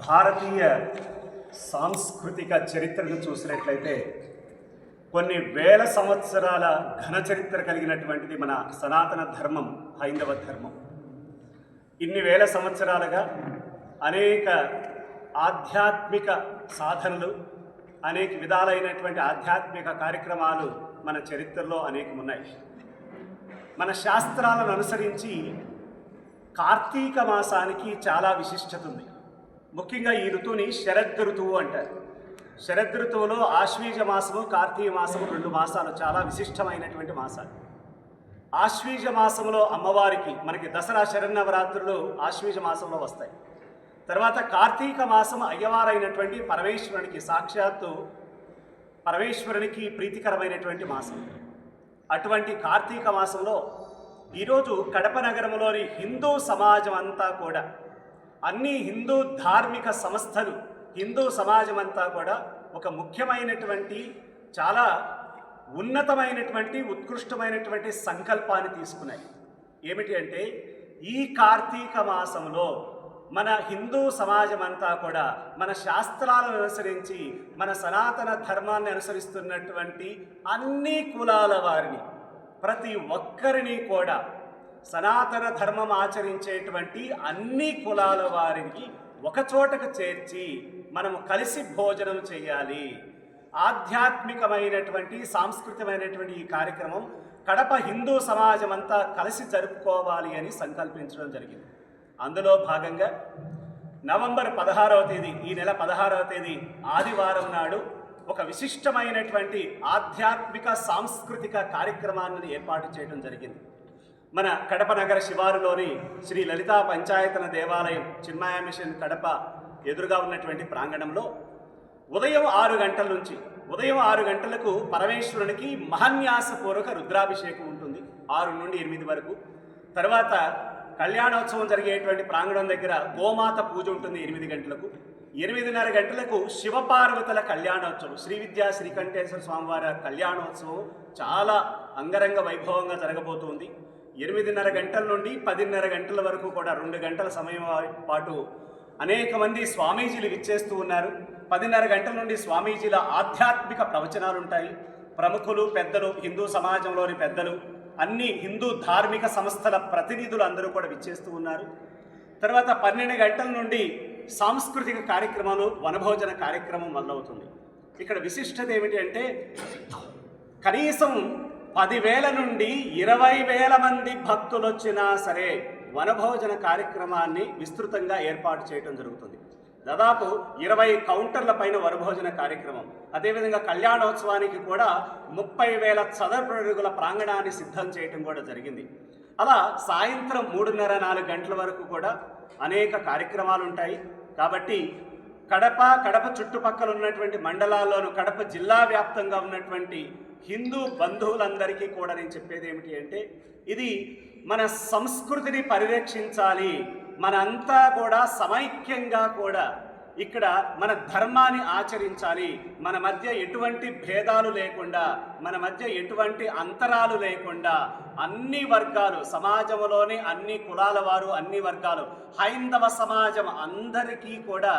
భారతీయ సాంస్కృతిక చరిత్రను చూసినట్లయితే కొన్ని వేల సంవత్సరాల ఘన చరిత్ర కలిగినటువంటిది మన సనాతన ధర్మం హైందవ ధర్మం. ఇన్ని వేల సంవత్సరాలుగా అనేక ఆధ్యాత్మిక సాధనలు అనేక విధాలైనటువంటి ఆధ్యాత్మిక కార్యక్రమాలు మన చరిత్రలో అనేకమున్నాయి. మన శాస్త్రాలను అనుసరించి కార్తీక మాసానికి చాలా విశిష్టత ఉంది. ముఖ్యంగా ఈ ఋతువుని శరద్ ఋతువు అంటారు. శరద్ ఋతువులో ఆశ్వీజ మాసము కార్తీక మాసము రెండు మాసాలు చాలా విశిష్టమైనటువంటి మాసాలు. ఆశ్వీజ మాసంలో అమ్మవారికి మనకి దసరా శరన్నవరాత్రులు ఆశ్వీజ మాసంలో వస్తాయి. తర్వాత కార్తీక మాసం అయ్యవారైనటువంటి పరమేశ్వరునికి సాక్షాత్తు పరమేశ్వరునికి ప్రీతికరమైనటువంటి మాసం. అటువంటి కార్తీక మాసంలో ఈరోజు కడప నగరంలోని హిందూ సమాజం అంతా కూడా అన్ని హిందూ ధార్మిక సంస్థలు హిందూ సమాజం అంతా కూడా ఒక ముఖ్యమైనటువంటి చాలా ఉన్నతమైనటువంటి ఉత్కృష్టమైనటువంటి సంకల్పాన్ని తీసుకున్నాయి. ఏమిటి అంటే ఈ కార్తీక మాసంలో మన హిందూ సమాజం అంతా కూడా మన శాస్త్రాలను అనుసరించి మన సనాతన ధర్మాన్ని అనుసరిస్తున్నటువంటి అన్ని కులాల వారిని ప్రతి ఒక్కరిని కూడా సనాతన ధర్మం ఆచరించేటువంటి అన్ని కులాల వారిని ఒకచోటకు చేర్చి మనము కలిసి భోజనం చేయాలి. ఆధ్యాత్మికమైనటువంటి సాంస్కృతికమైనటువంటి ఈ కార్యక్రమం కడప హిందూ సమాజం అంతా కలిసి జరుపుకోవాలి అని సంకల్పించడం జరిగింది. అందులో భాగంగా నవంబర్ పదహారవ తేదీ ఈ నెల పదహారవ తేదీ ఆదివారం నాడు ఒక విశిష్టమైనటువంటి ఆధ్యాత్మిక సాంస్కృతిక కార్యక్రమాన్ని ఏర్పాటు చేయడం జరిగింది. మన కడప నగర శివారులోని శ్రీ లలితా పంచాయతన దేవాలయం చిన్మాయ మిషన్ కడప ఎదురుగా ఉన్నటువంటి ప్రాంగణంలో ఉదయం ఆరు గంటల నుంచి ఉదయం ఆరు గంటలకు పరమేశ్వరునికి మహన్యాసపూర్వక రుద్రాభిషేకం ఉంటుంది ఆరు నుండి ఎనిమిది వరకు. తర్వాత కళ్యాణోత్సవం జరిగేటువంటి ప్రాంగణం దగ్గర గోమాత పూజ ఉంటుంది ఎనిమిది గంటలకు. ఎనిమిదిన్నర గంటలకు శివపార్వతుల కళ్యాణోత్సవం. శ్రీ విద్యా శ్రీకంఠేశ్వర స్వామివారి కళ్యాణోత్సవం చాలా అంగరంగ వైభవంగా జరగబోతుంది. ఎనిమిదిన్నర గంటల నుండి పదిన్నర గంటల వరకు కూడా రెండు గంటల సమయం పాటు అనేక మంది స్వామీజీలు విచ్చేస్తూ ఉన్నారు. పదిన్నర గంటల నుండి స్వామీజీల ఆధ్యాత్మిక ప్రవచనాలు ఉంటాయి ప్రముఖులు పెద్దలు హిందూ సమాజంలోని పెద్దలు అన్ని హిందూ ధార్మిక సంస్థల ప్రతినిధులు అందరూ కూడా విచ్చేస్తూ ఉన్నారు. తర్వాత పన్నెండు గంటల నుండి సాంస్కృతిక కార్యక్రమాలు వనభోజన కార్యక్రమం మొదలవుతుంది. ఇక్కడ విశిష్టత ఏమిటి అంటే కనీసం పదివేల నుండి ఇరవై వేల మంది భక్తులు వచ్చినా సరే వనభోజన కార్యక్రమాన్ని విస్తృతంగా ఏర్పాటు చేయడం జరుగుతుంది. దాదాపు ఇరవై కౌంటర్ల పైన వనభోజన కార్యక్రమం. అదేవిధంగా కళ్యాణోత్సవానికి కూడా ముప్పై వేల చదరపు అడుగుల ప్రాంగణాన్ని సిద్ధం చేయటం కూడా జరిగింది. అలా సాయంత్రం మూడున్నర నాలుగు గంటల వరకు కూడా అనేక కార్యక్రమాలు ఉంటాయి కాబట్టి కడప కడప చుట్టుపక్కల ఉన్నటువంటి మండలాల్లోనూ కడప జిల్లా వ్యాప్తంగా ఉన్నటువంటి హిందూ బంధువులందరికీ కూడా నేను చెప్పేది ఏమిటి అంటే ఇది మన సంస్కృతిని పరిరక్షించాలి. మనంతా కూడా సమైక్యంగా కూడా ఇక్కడ మన ధర్మాన్ని ఆచరించాలి. మన మధ్య ఎటువంటి భేదాలు లేకుండా మన మధ్య ఎటువంటి అంతరాలు లేకుండా అన్ని వర్గాలు సమాజంలోని అన్ని కులాల వారు అన్ని వర్గాలు హైందవ సమాజం అందరికీ కూడా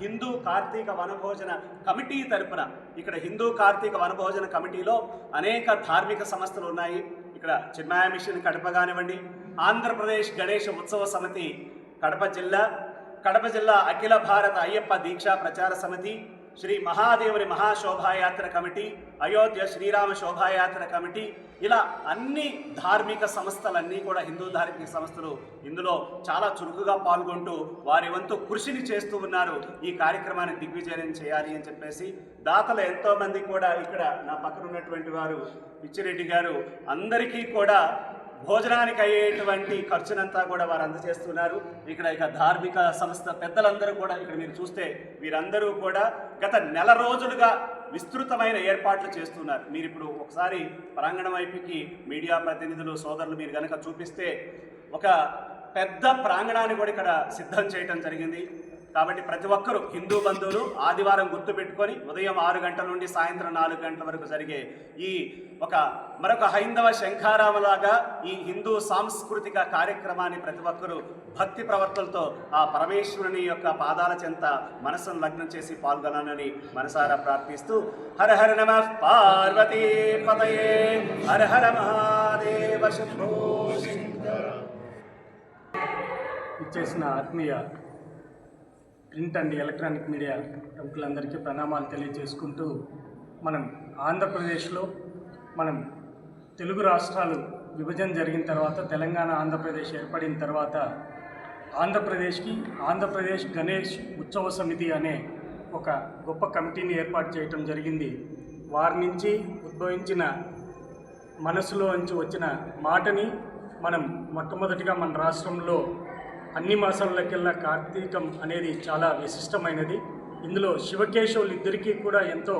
హిందూ కార్తీక వనభోజన కమిటీ తరపున ఇక్కడ హిందూ కార్తీక వనభోజన కమిటీలో అనేక ధార్మిక సంస్థలు ఉన్నాయి. ఇక్కడ చిన్మాయ మిషన్ కడప కానివ్వండి ఆంధ్రప్రదేశ్ గణేష ఉత్సవ సమితి కడప జిల్లా కడప జిల్లా అఖిల భారత అయ్యప్ప దీక్షా ప్రచార సమితి శ్రీ మహాదేవుని మహాశోభాయాత్ర కమిటీ అయోధ్య శ్రీరామ శోభాయాత్ర కమిటీ ఇలా అన్ని ధార్మిక సంస్థలన్నీ కూడా హిందూ ధార్మిక సంస్థలు ఇందులో చాలా చురుకుగా పాల్గొంటూ వారి వంతు కృషిని చేస్తూ ఉన్నారు. ఈ కార్యక్రమాన్ని దిగ్విజయం చేయాలి అని చెప్పేసి దాతలు ఎంతోమంది కూడా ఇక్కడ నా పక్కన ఉన్నటువంటి వారు పిచ్చిరెడ్డి గారు అందరికీ కూడా భోజనానికి అయ్యేటువంటి ఖర్చునంతా కూడా వారు అందజేస్తున్నారు. ఇక్కడ ఇక ధార్మిక సంస్థ పెద్దలందరూ కూడా ఇక్కడ మీరు చూస్తే వీరందరూ కూడా గత నెల రోజులుగా విస్తృతమైన ఏర్పాట్లు చేస్తున్నారు. మీరు ఇప్పుడు ఒకసారి ప్రాంగణం వైపుకి మీడియా ప్రతినిధులు సోదరులు మీరు కనుక చూపిస్తే ఒక పెద్ద ప్రాంగణాన్ని కూడా ఇక్కడ సిద్ధం చేయటం జరిగింది. కాబట్టి ప్రతి ఒక్కరూ హిందూ బంధువులు ఆదివారం గుర్తు పెట్టుకొని ఉదయం ఆరు గంటల నుండి సాయంత్రం నాలుగు గంటల వరకు జరిగే ఈ ఒక మరొక హైందవ శంఖారామలాగా ఈ హిందూ సాంస్కృతిక కార్యక్రమాన్ని ప్రతి ఒక్కరూ భక్తి ప్రవర్తలతో ఆ పరమేశ్వరుని యొక్క పాదాల చెంత మనసును లగ్నం చేసి పాల్గొనాలని మనసారా ప్రార్థిస్తూ హర హర నమ పార్వతీ పతయే హర హర మహాదేవ శంభో ఇచ్చేసిన ఆత్మీయ ప్రింట్ అండ్ ఎలక్ట్రానిక్ మీడియా ప్రముఖులందరికీ ప్రణామాలు తెలియజేసుకుంటూ మనం ఆంధ్రప్రదేశ్లో మనం తెలుగు రాష్ట్రాలు విభజన జరిగిన తర్వాత తెలంగాణ ఆంధ్రప్రదేశ్ ఏర్పడిన తర్వాత ఆంధ్రప్రదేశ్కి ఆంధ్రప్రదేశ్ గణేష్ ఉత్సవ సమితి అనే ఒక గొప్ప కమిటీని ఏర్పాటు చేయటం జరిగింది. వారి నుంచి ఉద్భవించిన మనసులో నుంచి వచ్చిన మాటని మనం మొట్టమొదటిగా మన రాష్ట్రంలో అన్ని మాసాలకెల్లా కార్తీకం అనేది చాలా విశిష్టమైనది. ఇందులో శివకేశవులు ఇద్దరికీ కూడా ఎంతో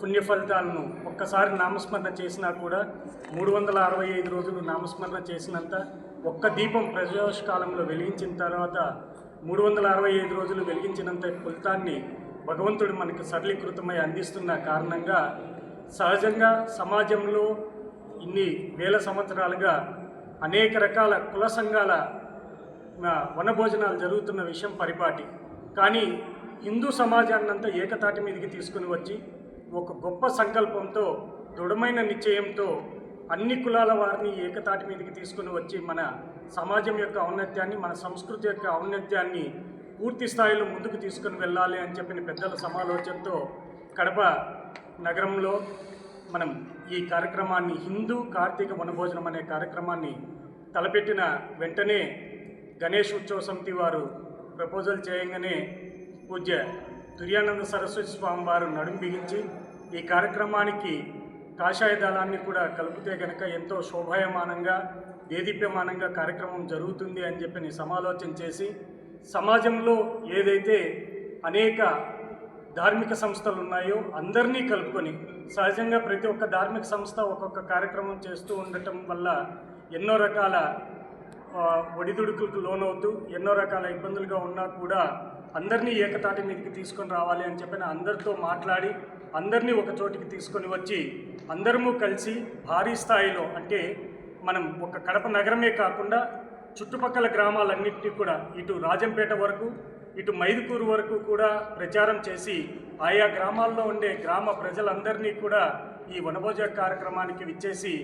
పుణ్య ఫలితాలను ఒక్కసారి నామస్మరణ చేసినా కూడా మూడు వందల అరవై ఐదు రోజులు నామస్మరణ చేసినంత ఒక్క దీపం ప్రజోష కాలంలో వెలిగించిన తర్వాత మూడు వందల అరవై ఐదు రోజులు వెలిగించినంత ఫలితాన్ని భగవంతుడు మనకు సరళీకృతమై అందిస్తున్న కారణంగా సహజంగా సమాజంలో ఇన్ని వేల సంవత్సరాలుగా అనేక రకాల కుల సంఘాల వనభోజనాలు జరుగుతున్న విషయం పరిపాటి. కానీ హిందూ సమాజాన్నంతా ఏకతాటి మీదకి తీసుకుని వచ్చి ఒక గొప్ప సంకల్పంతో దృఢమైన నిశ్చయంతో అన్ని కులాల వారిని ఏకతాటి మీదకి తీసుకుని వచ్చి మన సమాజం యొక్క ఔన్నత్యాన్ని మన సంస్కృతి యొక్క ఔన్నత్యాన్ని పూర్తి స్థాయిలో ముందుకు తీసుకుని వెళ్ళాలి అని చెప్పిన పెద్దల సమాలోచనతో కడప నగరంలో మనం ఈ కార్యక్రమాన్ని హిందూ కార్తీక వనభోజనం అనే కార్యక్రమాన్ని తలపెట్టిన వెంటనే గణేష్ ఉత్సవ సమితి వారు ప్రపోజల్ చేయగానే పూజ్య తుర్యానంద సరస్వతి స్వామి వారు నడుం బిగించి ఈ కార్యక్రమానికి కాషాయ దళాన్ని కూడా కలిపితే కనుక ఎంతో శోభాయమానంగా దేదీప్యమానంగా కార్యక్రమం జరుగుతుంది అని చెప్పి సమాలోచన చేసి సమాజంలో ఏదైతే అనేక ధార్మిక సంస్థలు ఉన్నాయో అందరినీ కలుపుకొని సహజంగా ప్రతి ఒక్క ధార్మిక సంస్థ ఒక్కొక్క కార్యక్రమం చేస్తూ ఉండటం వల్ల ఎన్నో రకాల ఒడిదుడుకులకు లోనవుతూ ఎన్నో రకాల ఇబ్బందులుగా ఉన్నా కూడా అందరినీ ఏకతాటి మీదకి తీసుకొని రావాలి అని చెప్పిన అందరితో మాట్లాడి అందరినీ ఒక చోటికి తీసుకొని వచ్చి అందరము కలిసి భారీ స్థాయిలో అంటే మనం ఒక కడప నగరమే కాకుండా చుట్టుపక్కల గ్రామాలన్నింటినీ కూడా ఇటు రాజంపేట వరకు ఇటు మైదుకూరు వరకు కూడా ప్రచారం చేసి ఆయా గ్రామాల్లో ఉండే గ్రామ ప్రజలందరినీ కూడా ఈ వనభోజ కార్యక్రమానికి విచ్చేసి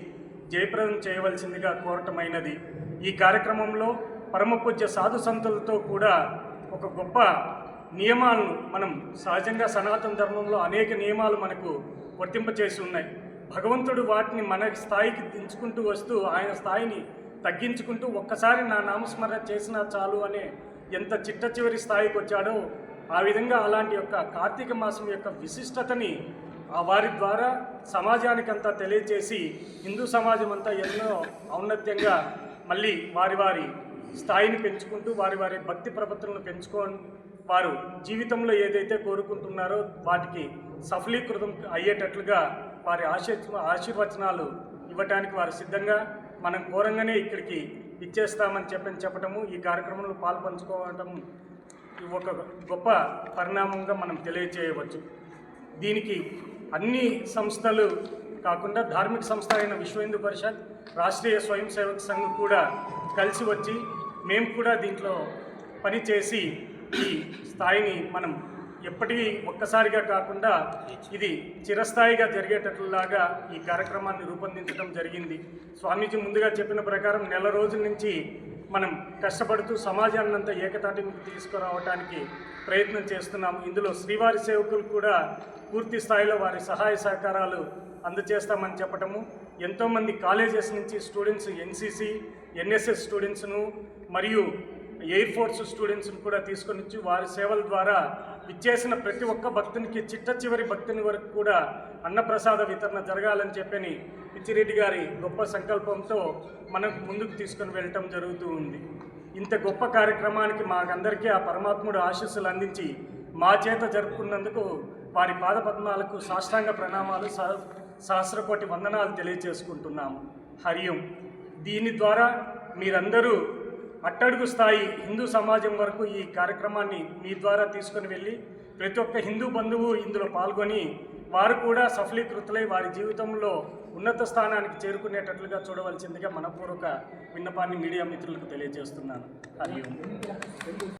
జయప్రదం చేయవలసిందిగా కోరటమైనది. ఈ కార్యక్రమంలో పరమపూజ్య సాధు సంతులతో కూడా ఒక గొప్ప నియమాలను మనం సహజంగా సనాతన ధర్మంలో అనేక నియమాలు మనకు వర్తింపచేసి ఉన్నాయి. భగవంతుడు వాటిని మన స్థాయికి దించుకుంటూ వస్తూ ఆయన స్థాయిని తగ్గించుకుంటూ ఒక్కసారి నా నామస్మరణ చేసినా చాలు అనే ఎంత చిట్ట చివరి స్థాయికి వచ్చాడో ఆ విధంగా అలాంటి యొక్క కార్తీక మాసం యొక్క విశిష్టతని ఆ వారి ద్వారా సమాజానికంతా తెలియచేసి హిందూ సమాజం అంతా ఎన్నో ఔన్నత్యంగా మళ్ళీ వారి వారి స్థాయిని పెంచుకుంటూ వారి వారి భక్తి ప్రపత్తులను పెంచుకొని వారు జీవితంలో ఏదైతే కోరుకుంటున్నారో వాటికి సఫలీకృతం అయ్యేటట్లుగా వారి ఆశీ ఆశీర్వచనాలు ఇవ్వటానికి వారు సిద్ధంగా మనం ఘోరంగానే ఇక్కడికి ఇచ్చేస్తామని చెప్పని చెప్పటము ఈ కార్యక్రమంలో పాల్పంచుకోవటం ఒక గొప్ప పరిణామంగా మనం తెలియచేయవచ్చు. దీనికి అన్ని సంస్థలు కాకుండా ధార్మిక సంస్థ అయిన విశ్వ హిందూ పరిషత్ రాష్ట్రీయ స్వయం సేవక సంఘం కూడా కలిసి వచ్చి మేము కూడా దీంట్లో పని చేసి ఈ స్థాయిని మనం ఎప్పటికీ ఒక్కసారిగా కాకుండా ఇది చిరస్థాయిగా జరిగేటట్లాగా ఈ కార్యక్రమాన్ని రూపొందించడం జరిగింది. స్వామీజీ ముందుగా చెప్పిన ప్రకారం నెల రోజుల నుంచి మనం కష్టపడుతూ సమాజాన్ని అంతా మీద తీసుకురావడానికి ప్రయత్నం చేస్తున్నాము. ఇందులో శ్రీవారి సేవకులు కూడా పూర్తి స్థాయిలో వారి సహాయ సహకారాలు అందజేస్తామని చెప్పటము. ఎంతోమంది కాలేజెస్ నుంచి స్టూడెంట్స్ ఎన్సీసీ ఎన్ఎస్ఎస్ స్టూడెంట్స్ను మరియు ఎయిర్ ఫోర్స్ స్టూడెంట్స్ను కూడా తీసుకొని వచ్చి వారి సేవల ద్వారా ఇచ్చేసిన ప్రతి ఒక్క భక్తునికి చిట్ట చివరి భక్తుని వరకు కూడా అన్నప్రసాద వితరణ జరగాలని చెప్పని పిచ్చిరెడ్డి గారి గొప్ప సంకల్పంతో మనకు ముందుకు తీసుకొని వెళ్ళటం జరుగుతూ ఉంది. ఇంత గొప్ప కార్యక్రమానికి మాకందరికీ ఆ పరమాత్ముడు ఆశీస్సులు అందించి మా చేత జరుపుకున్నందుకు వారి పాదపద్మాలకు సాష్టాంగ ప్రణామాలు సహ సహస్రకోటి వందనాలు తెలియజేసుకుంటున్నాము హరియం దీని ద్వారా మీరందరూ అట్టడుగు స్థాయి హిందూ సమాజం వరకు ఈ కార్యక్రమాన్ని మీ ద్వారా తీసుకొని వెళ్ళి ప్రతి ఒక్క హిందూ బంధువు ఇందులో పాల్గొని వారు కూడా సఫలీకృతులై వారి జీవితంలో ఉన్నత స్థానానికి చేరుకునేటట్లుగా చూడవలసిందిగా మనపూర్వక విన్నపాన్ని మీడియా మిత్రులకు తెలియజేస్తున్నాను. హరి ఓం.